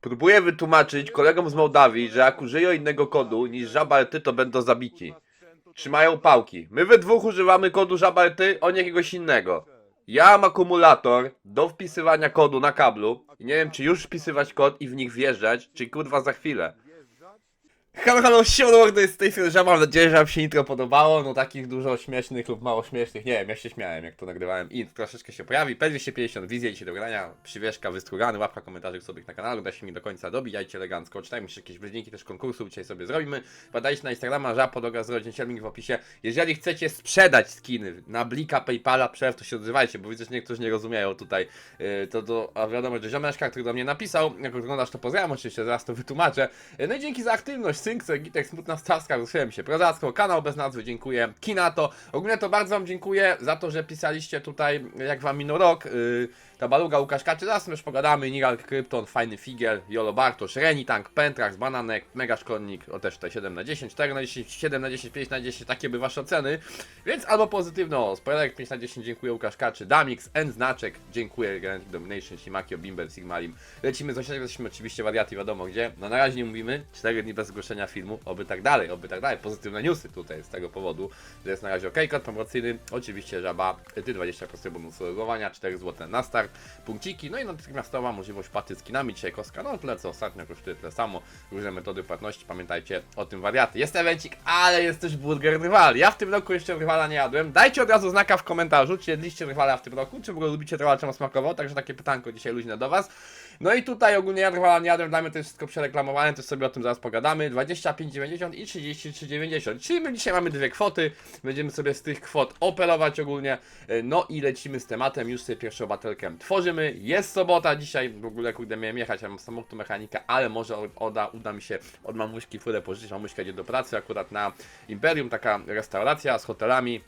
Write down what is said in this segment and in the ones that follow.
Próbuję wytłumaczyć kolegom z Mołdawii, że jak użyją innego kodu niż żabalty, to będą zabici. Trzymają pałki. My we dwóch używamy kodu żabalty, oni jakiegoś innego. Ja mam akumulator do wpisywania kodu na kablu i nie wiem czy już wpisywać kod i w nich wjeżdżać, czy kurwa za chwilę. Halo, halo, jest z tej strony mam nadzieję, że wam się intro podobało, no takich dużo śmiesznych lub mało śmiesznych, nie wiem, ja się śmiałem jak to nagrywałem. I troszeczkę się pojawi, P250, wizja dzisiaj do grania, przywieszka, wystrugany, łapka, komentarzyk sobie na kanale, da się mi do końca dobijajcie elegancko, czytajmy jeszcze jakieś wyzniki też konkursu, dzisiaj sobie zrobimy, badajcie na Instagrama, Żab, podłoga z rodzin, link w opisie, jeżeli chcecie sprzedać skiny na Blika, Paypala, Przew, to się odzywajcie, bo widzę, że niektórzy nie rozumieją tutaj, yy, to do, a wiadomo, że ziomeczka, który do mnie napisał, jak oglądasz to pozdrawiam, oczywiście zaraz to wytłumaczę, no i dzięki za aktywność, Synkce, Gitek, Smutna Starska, ruszyłem się. Prozacko, kanał bez nazwy, dziękuję, Kinato, ogólnie to bardzo wam dziękuję za to, że pisaliście tutaj, jak wam minął rok, yy, ta baluga Łukasz Kaczy, zaraz już pogadamy, Nigal, Krypton, Fajny Figiel, Jolo Bartosz, Reni Tank, Pentrax, Bananek, Mega Szkodnik, o też tutaj 7 na 10, 4 na 10, 7 na 10, 5 na 10, takie by wasze oceny, więc albo pozytywne, o, spoilerek 5 na 10, dziękuję Łukasz Kaczy, Damix, N Znaczek, dziękuję Galactic Domination, Simakio, Bimber, Sigmalim, lecimy z osiedlem, jesteśmy oczywiście wariaty, wiadomo gdzie, no na razie nie mówimy, 4 dni bez zgłoszenia filmu, oby tak dalej, oby tak dalej, pozytywne newsy tutaj z tego powodu, że jest na razie ok, kod promocyjny, oczywiście żaba, ty 20% bonusu logowania, 4 zł na start, punkciki, no i natychmiastowa możliwość płaty z kinami, dzisiaj kostka, no tyle co ostatnio kosztuje tyle samo, różne metody płatności, pamiętajcie o tym wariaty. Jest evencik, ale jest też burger rywal. Ja w tym roku jeszcze rywala nie jadłem. Dajcie od razu znaka w komentarzu, czy jedliście rywala w tym roku, czy w ogóle lubicie rywala, czemu smakował, także takie pytanko dzisiaj luźne do was. No i tutaj ogólnie ja rywala nie jadłem, dla mnie to jest wszystko przereklamowane, też sobie o tym zaraz pogadamy. 25,90 i 33,90, czyli my dzisiaj mamy dwie kwoty, będziemy sobie z tych kwot operować ogólnie, E, no i lecimy z tematem, już sobie pierwszą batelkę tworzymy, jest sobota dzisiaj, w ogóle kurde miałem jechać, ja mam samochód mechanika, ale może oda, uda mi się od mamuśki furę pożyczyć, mamuśka idzie do pracy akurat na Imperium, taka restauracja z hotelami,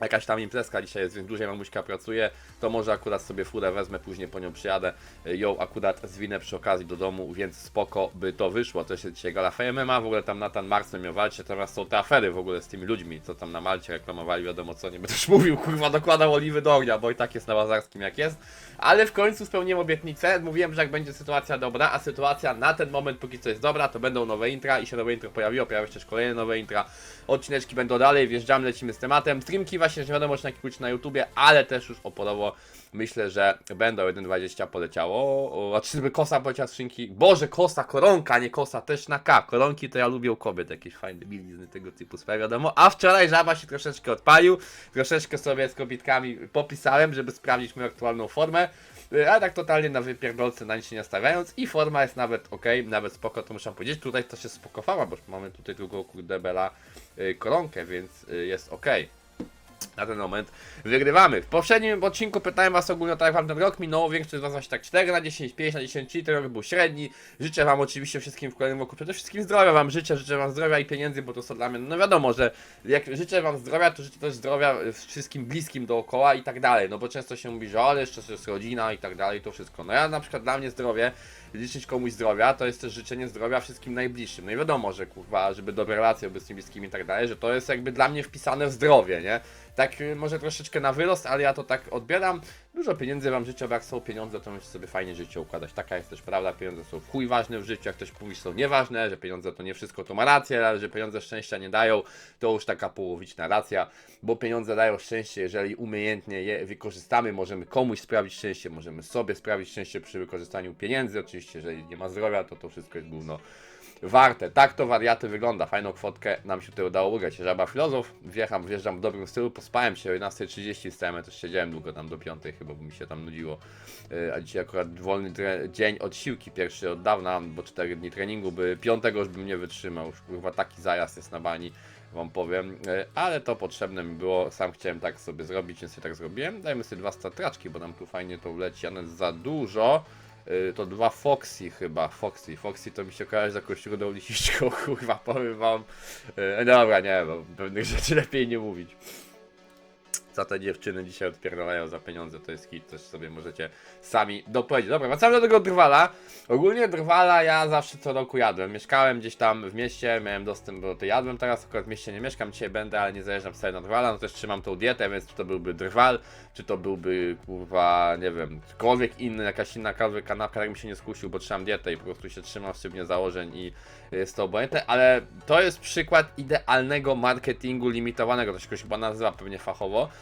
Jakaś tam imprezka dzisiaj jest, więc dłużej mamuśka pracuje, to może akurat sobie furę wezmę, później po nią przyjadę, y, ją akurat zwinę przy okazji do domu, więc spoko by to wyszło. To jest dzisiaj gala MMA, w ogóle tam Nathan Marcel miał walczyć, teraz są te afery w ogóle z tymi ludźmi, co tam na Malcie reklamowali, wiadomo co, nie będę już mówił, kurwa, dokładał oliwy do ognia, bo i tak jest na Łazarskim jak jest. Ale w końcu spełniłem obietnicę, mówiłem, że jak będzie sytuacja dobra, a sytuacja na ten moment póki co jest dobra, to będą nowe intra i się nowe intro pojawiło, pojawią się też kolejne nowe intra, odcineczki będą dalej, wjeżdżamy, lecimy z tematem. Streamki właśnie, że nie wiadomo czy na jakimś na YouTubie, ale też już oporowo myślę, że będą 1.20 poleciało. O, a czy by kosa poleciała z skrzynki? Boże, kosa, koronka, nie kosa, też na K. Koronki to ja lubię u kobiet, jakieś fajne bielizny tego typu swoje wiadomo. A wczoraj żaba się troszeczkę odpalił, troszeczkę sobie z kobitkami popisałem, żeby sprawdzić moją aktualną formę. Y, Ale tak totalnie na wypierdolce na nic się nie stawiając i forma jest nawet ok, nawet spoko, to muszę powiedzieć. Tutaj to się spokofała, bo mamy tutaj drugą kurde bela y, koronkę, więc y, jest ok na ten moment wygrywamy. W poprzednim odcinku pytałem was ogólnie tak jak wam ten rok minął, większość z was właśnie tak 4 na 10, 5 na 10, czyli ten rok był średni. Życzę wam oczywiście wszystkim w kolejnym roku przede wszystkim zdrowia wam życzę, życzę wam zdrowia i pieniędzy, bo to są dla mnie, no wiadomo, że jak życzę wam zdrowia, to życzę też zdrowia wszystkim bliskim dookoła i tak dalej, no bo często się mówi, że ale jeszcze jest rodzina i tak dalej, to wszystko. No ja na przykład dla mnie zdrowie, liczyć komuś zdrowia, to jest też życzenie zdrowia wszystkim najbliższym. No i wiadomo, że kurwa, żeby dobre relacje były z tymi bliskimi i tak dalej, że to jest jakby dla mnie wpisane w zdrowie, nie? Tak y, może troszeczkę na wyrost, ale ja to tak odbieram. Dużo pieniędzy wam życzę, bo jak są pieniądze, to musicie sobie fajnie życie układać. Taka jest też prawda, pieniądze są chuj ważne w życiu, jak ktoś mówi, że są nieważne, że pieniądze to nie wszystko, to ma rację, ale że pieniądze szczęścia nie dają, to już taka połowiczna racja, bo pieniądze dają szczęście, jeżeli umiejętnie je wykorzystamy, możemy komuś sprawić szczęście, możemy sobie sprawić szczęście przy wykorzystaniu pieniędzy, oczywiście, jeżeli nie ma zdrowia, to to wszystko jest gówno warte. Tak to wariaty wygląda. Fajną kwotkę nam się tutaj udało ugrać. Żaba filozof, wjecham, wjeżdżam w dobrym stylu, pospałem się o 11.30 stałem, ja też siedziałem długo tam do 5 chyba, bo mi się tam nudziło. Yy, A dzisiaj akurat wolny dzień od siłki, pierwszy od dawna, bo 4 dni treningu, by piątego już bym nie wytrzymał. Już kurwa taki zajazd jest na bani. Wam powiem, Yy, ale to potrzebne mi było, sam chciałem tak sobie zrobić, więc sobie tak zrobiłem. Dajmy sobie dwa statraczki, bo nam tu fajnie to leci, ale za dużo. Y, to dwa Foxy chyba, Foxy, Foxy to mi się kojarzy z jakąś rudą lisiczką, kurwa, powiem wam. Y, dobra, nie, bo pewnych rzeczy lepiej nie mówić. Co te dziewczyny dzisiaj odpierdalają za pieniądze, to jest hit, też sobie możecie sami dopowiedzieć. Dobra, wracamy do tego drwala. Ogólnie drwala ja zawsze co roku jadłem. Mieszkałem gdzieś tam w mieście, miałem dostęp do tej jadłem, teraz akurat w mieście nie mieszkam, dzisiaj będę, ale nie zajeżdżam sobie na drwala, no też trzymam tą dietę, więc czy to byłby drwal, czy to byłby kurwa, nie wiem, cokolwiek inny, jakaś inna kanapka, tak mi się nie skusił, bo trzymam dietę i po prostu się trzymam sztywnie założeń i jest to obojętne, ale to jest przykład idealnego marketingu limitowanego, to się chyba nazywa pewnie fachowo,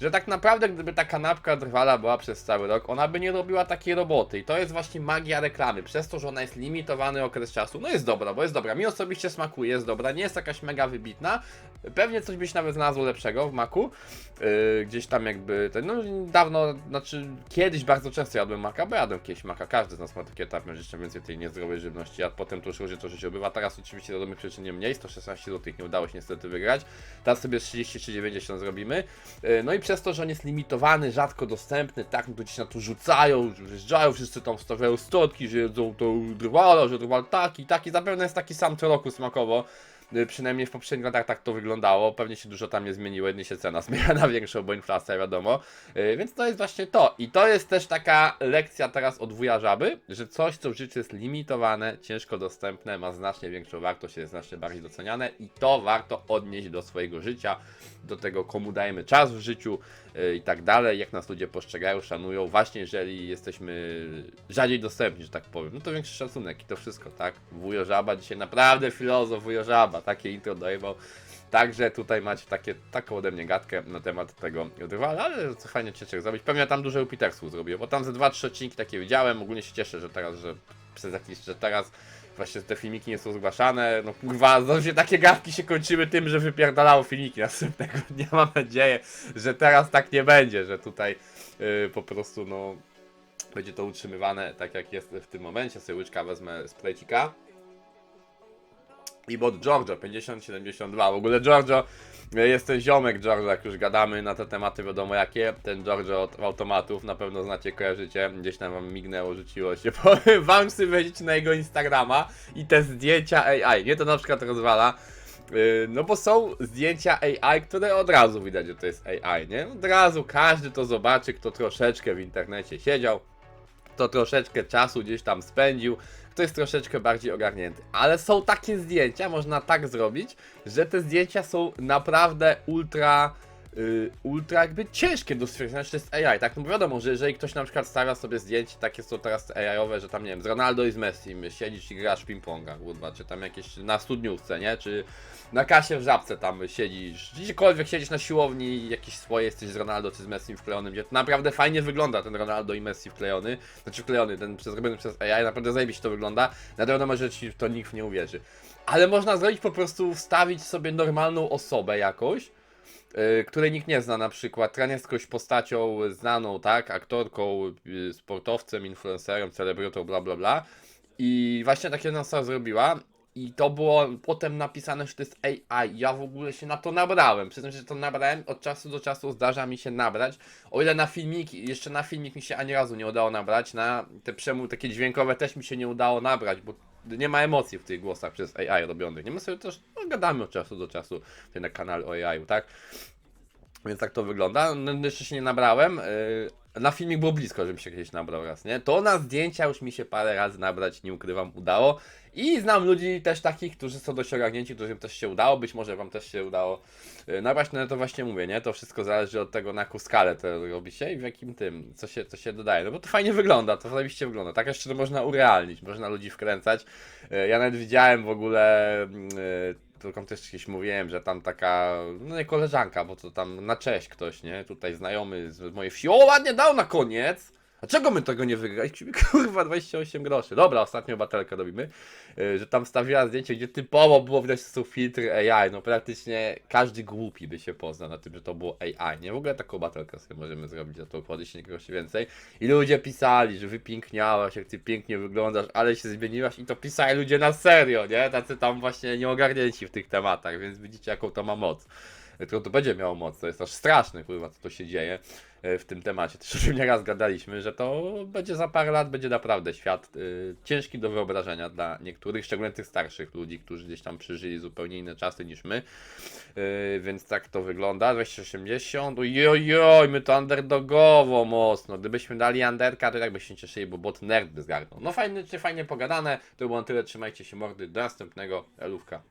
że tak naprawdę gdyby ta kanapka drwala była przez cały rok, ona by nie robiła takiej roboty. I to jest właśnie magia reklamy, przez to, że ona jest limitowany okres czasu, no jest dobra, bo jest dobra, mi osobiście smakuje, jest dobra, nie jest jakaś mega wybitna, pewnie coś byś nawet znalazł lepszego w maku, yy, gdzieś tam jakby, ten, no dawno, znaczy kiedyś bardzo często jadłem maka, bo jadłem kiedyś maka, każdy z nas ma takie etapy, że jeszcze więcej tej niezdrowej żywności, a potem to różnie to życie obywa, teraz oczywiście do dobrych przyczyn nie mniej, 116 zł nie udało się niestety wygrać, teraz sobie z 33,90 zrobimy, yy, no i przez to, że on jest limitowany, rzadko dostępny, tak, no to gdzieś na to rzucają, wjeżdżają, wszyscy tam wstawiają stotki, że jedzą to drwala, że drwal taki, taki, zapewne jest taki sam co roku smakowo, Przynajmniej w poprzednich latach tak to wyglądało. Pewnie się dużo tam nie zmieniło, jedynie się cena zmienia na większą, bo inflacja wiadomo. Y, Więc to jest właśnie to. I to jest też taka lekcja teraz od wuja żaby, że coś, co w życiu jest limitowane, ciężko dostępne, ma znacznie większą wartość, jest znacznie bardziej doceniane i to warto odnieść do swojego życia, do tego komu dajemy czas w życiu y, i tak dalej, jak nas ludzie postrzegają, szanują. Właśnie jeżeli jesteśmy rzadziej dostępni, że tak powiem, no to większy szacunek i to wszystko, tak? Wujo Żaba dzisiaj naprawdę filozof Wujo Żaba, takie intro dojebał. Także tutaj macie takie, taką ode mnie gadkę na temat tego rywala, ale co fajnie cieszę zrobić. Pewnie tam dużo Upitersów zrobię, bo tam ze 2-3 odcinki takie widziałem. Ogólnie się cieszę, że teraz, że przez jakiś, że teraz właśnie te filmiki nie są zgłaszane. No kurwa, zawsze takie gadki się kończyły tym, że wypierdalało filmiki następnego dnia. Mam nadzieję, że teraz tak nie będzie, że tutaj yy, po prostu no będzie to utrzymywane tak jak jest w tym momencie. Sobie łyczka wezmę z plejcika. I bot Giorgio 5072. W ogóle Giorgio e, jest ten ziomek Giorgio, jak już gadamy na te tematy, wiadomo jakie. Ten Giorgio od automatów, na pewno znacie, kojarzycie. Gdzieś tam wam mignęło, rzuciło się. Wam sobie wejdziecie na jego Instagrama i te zdjęcia AI. Nie to na przykład rozwala. Yy, No bo są zdjęcia AI, które od razu widać, że to jest AI, nie? Od razu każdy to zobaczy, kto troszeczkę w internecie siedział, kto troszeczkę czasu gdzieś tam spędził, kto jest troszeczkę bardziej ogarnięty. Ale są takie zdjęcia, można tak zrobić, że te zdjęcia są naprawdę ultra. Y, ultra jakby ciężkie do stwierdzenia, czy to jest AI, tak? No bo wiadomo, że jeżeli ktoś na przykład stawia sobie zdjęcie, takie są teraz AI-owe, że tam nie wiem, z Ronaldo i z Messi siedzisz i grasz w ping-ponga, kurwa, czy tam jakieś na studniówce, nie? Czy na kasie w żabce tam siedzisz, gdziekolwiek siedzisz na siłowni jakieś swoje, jesteś z Ronaldo czy z Messi wklejonym, gdzie to naprawdę fajnie wygląda ten Ronaldo i Messi wklejony, znaczy wklejony, ten przez- zrobiony przez AI, naprawdę zajebiście to wygląda, na wiadomo, że ci to nikt nie uwierzy. Ale można zrobić po prostu, wstawić sobie normalną osobę jakoś, której nikt nie zna, na przykład trener z jakąś postacią znaną, tak, aktorką, yy, sportowcem, influencerem, celebrytą, bla bla bla. I właśnie takie nas zrobiła. I to było potem napisane, że to jest AI. Ja w ogóle się na to nabrałem. Przyznam, się, że to nabrałem. Od czasu do czasu zdarza mi się nabrać. O ile na filmiki, jeszcze na filmik mi się ani razu nie udało nabrać. Na te przemówy takie dźwiękowe też mi się nie udało nabrać, bo nie ma emocji w tych głosach przez AI robionych. Nie my sobie też no, gadamy od czasu do czasu tutaj na kanale o AI, tak? Więc tak to wygląda. No, jeszcze się nie nabrałem. Yy, na filmik było blisko, żebym się kiedyś nabrał raz, nie? To na zdjęcia już mi się parę razy nabrać, nie ukrywam, udało. I znam ludzi też takich, którzy są dość ogarnięci, którym też się udało. Być może wam też się udało yy, nabrać, no to właśnie mówię, nie? To wszystko zależy od tego, na jaką skalę to robi się i w jakim tym, co się, co się dodaje. No bo to fajnie wygląda, to zajebiście wygląda. Tak jeszcze to można urealnić, można ludzi wkręcać. Yy, ja nawet widziałem w ogóle... Tylko też kiedyś mówiłem, że tam taka, no nie koleżanka, bo to tam na cześć ktoś, nie? Tutaj znajomy z mojej wsi, o ładnie dał na koniec! Dlaczego my tego nie wygraliśmy? Kurwa, 28 groszy. Dobra, ostatnią batelkę robimy. Yy, że tam stawiła zdjęcie, gdzie typowo było widać, że są filtry AI. No praktycznie każdy głupi by się poznał na tym, że to było AI. Nie w ogóle taką batelkę sobie możemy zrobić za to 20 groszy więcej. I ludzie pisali, że wypiękniałaś, jak ty pięknie wyglądasz, ale się zmieniłaś. I to pisali ludzie na serio, nie? Tacy tam właśnie nieogarnięci w tych tematach, więc widzicie, jaką to ma moc. To, to będzie miało moc. To jest aż straszne, kurwa, co to się dzieje e, w tym temacie. Też już nieraz gadaliśmy, że to będzie za parę lat, będzie naprawdę świat y, ciężki do wyobrażenia dla niektórych, szczególnie tych starszych ludzi, którzy gdzieś tam przeżyli zupełnie inne czasy niż my. Y, więc tak to wygląda. 280. Ojojoj, my to underdogowo mocno. Gdybyśmy dali underka, to tak by się cieszyli, bo bot nerd by zgarnął. No fajnie, czy fajnie pogadane. To było na tyle. Trzymajcie się mordy. Do następnego. Elówka.